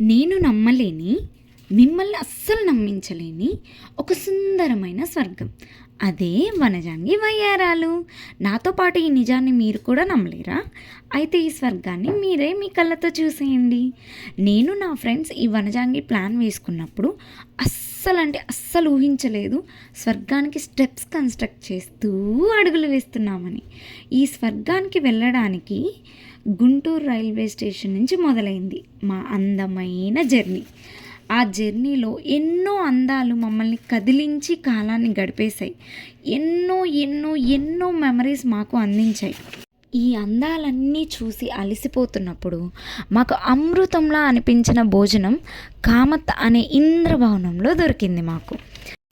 నేను నమ్మలేని మిమ్మల్ని అస్సలు నమ్మించలేని ఒక సుందరమైన స్వర్గం. అదే వనజాంగి వయ్యారాలు. నాతో పాటు ఈ నిజాన్ని మీరు కూడా నమ్మలేరా? అయితే ఈ స్వర్గాన్ని మీరే మీ కళ్ళతో చూసేయండి. నేను నా ఫ్రెండ్స్ ఈ వనజాంగి ప్లాన్ వేసుకున్నప్పుడు అస్సలు అంటే అస్సలు ఊహించలేదు స్వర్గానికి స్టెప్స్ కన్స్ట్రక్ట్ చేస్తూ అడుగులు వేస్తున్నామని. ఈ స్వర్గానికి వెళ్ళడానికి గుంటూరు రైల్వే స్టేషన్ నుంచి మొదలైంది మా అందమైన జర్నీ. ఆ జర్నీలో ఎన్నో అందాలు మమ్మల్ని కదిలించి కాలాన్ని గడిపేశాయి. ఎన్నో ఎన్నో ఎన్నో మెమరీస్ మాకు అందించాయి. ఈ అందాలన్నీ చూసి అలసిపోతున్నప్పుడు మాకు అమృతంలా అనిపించిన భోజనం కామత్ అనే ఇంద్రభవనంలో దొరికింది మాకు.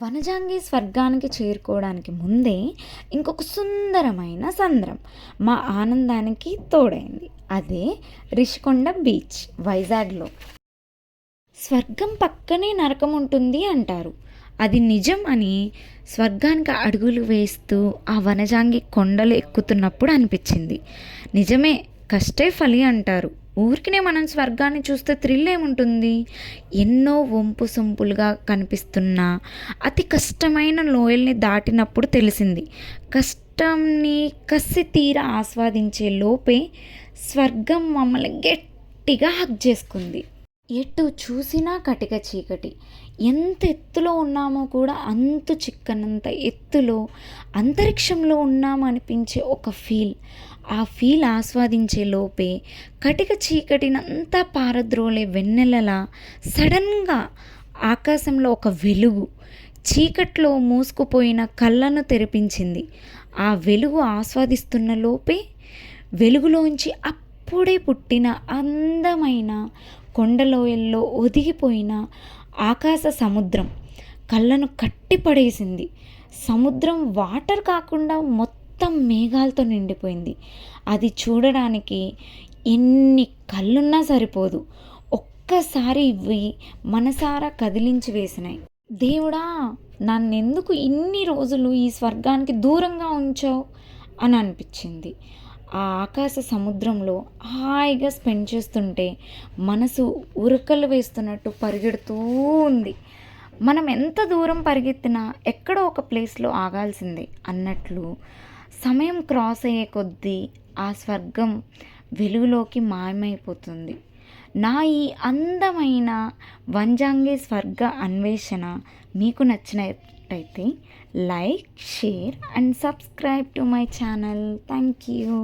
వనజాంగి స్వర్గానికి చేరుకోవడానికి ముందే ఇంకొక సుందరమైన సంద్రం మా ఆనందానికి తోడైంది. అదే రిషికొండ బీచ్ వైజాగ్లో. స్వర్గం పక్కనే నరకం ఉంటుంది అంటారు. అది నిజం అని స్వర్గానికి అడుగులు వేస్తూ ఆ వనజాంగి కొండలు ఎక్కుతున్నప్పుడు అనిపించింది. నిజమే కష్టే ఫలి అంటారు. ఊరికినే మనం స్వర్గాన్ని చూస్తే థ్రిల్ ఏముంటుంది? ఎన్నో వంపు సొంపులుగా కనిపిస్తున్న అతి కష్టమైన లోయల్ని దాటినప్పుడు తెలిసింది. కష్టంని కసి తీర ఆస్వాదించే లోపే స్వర్గం మమ్మల్ని గట్టిగా హక్ చేసుకుంది. ఎటు చూసినా కటిక చీకటి. ఎంత ఎత్తులో ఉన్నామో కూడా అంతు చిక్కనంత ఎత్తులో అంతరిక్షంలో ఉన్నామనిపించే ఒక ఫీల్. ఆ ఫీల్ ఆస్వాదించే లోపే కటిక చీకటినంతా పారద్రోలే వెన్నెలలా సడన్గా ఆకాశంలో ఒక వెలుగు చీకట్లో మూసుకుపోయిన కళ్ళను తెరిపించింది. ఆ వెలుగు ఆస్వాదిస్తున్న లోపే వెలుగులోంచి అప్పుడే పుట్టిన అందమైన కొండలోయల్లో ఒదిగిపోయిన ఆకాశ సముద్రం కళ్ళను కట్టిపడేసింది. సముద్రం వాటర్ కాకుండా మొత్తం మేఘాలతో నిండిపోయింది. అది చూడడానికి ఎన్ని కళ్ళున్నా సరిపోదు. ఒక్కసారి ఇవి మనసారా కదిలించి వేసినాయి. దేవుడా నన్నెందుకు ఇన్ని రోజులు ఈ స్వర్గానికి దూరంగా ఉంచావు? అని అనిపించింది. ఆ ఆకాశ సముద్రంలో హాయిగా స్పెండ్ చేస్తుంటే మనసు ఉరకలు వేస్తున్నట్టు పరిగెడుతూ ఉంది. మనం ఎంత దూరం పరిగెత్తినా ఎక్కడో ఒక ప్లేస్లో ఆగాల్సిందే అన్నట్లు సమయం క్రాస్ అయ్యే కొద్దీ ఆ స్వర్గం వెలుగులోకి మాయమైపోతుంది. నా ఈ అందమైన వంజాంగి స్వర్గ అన్వేషణ మీకు నచ్చిన నచ్చినట్టయితే like share and subscribe to my channel thank you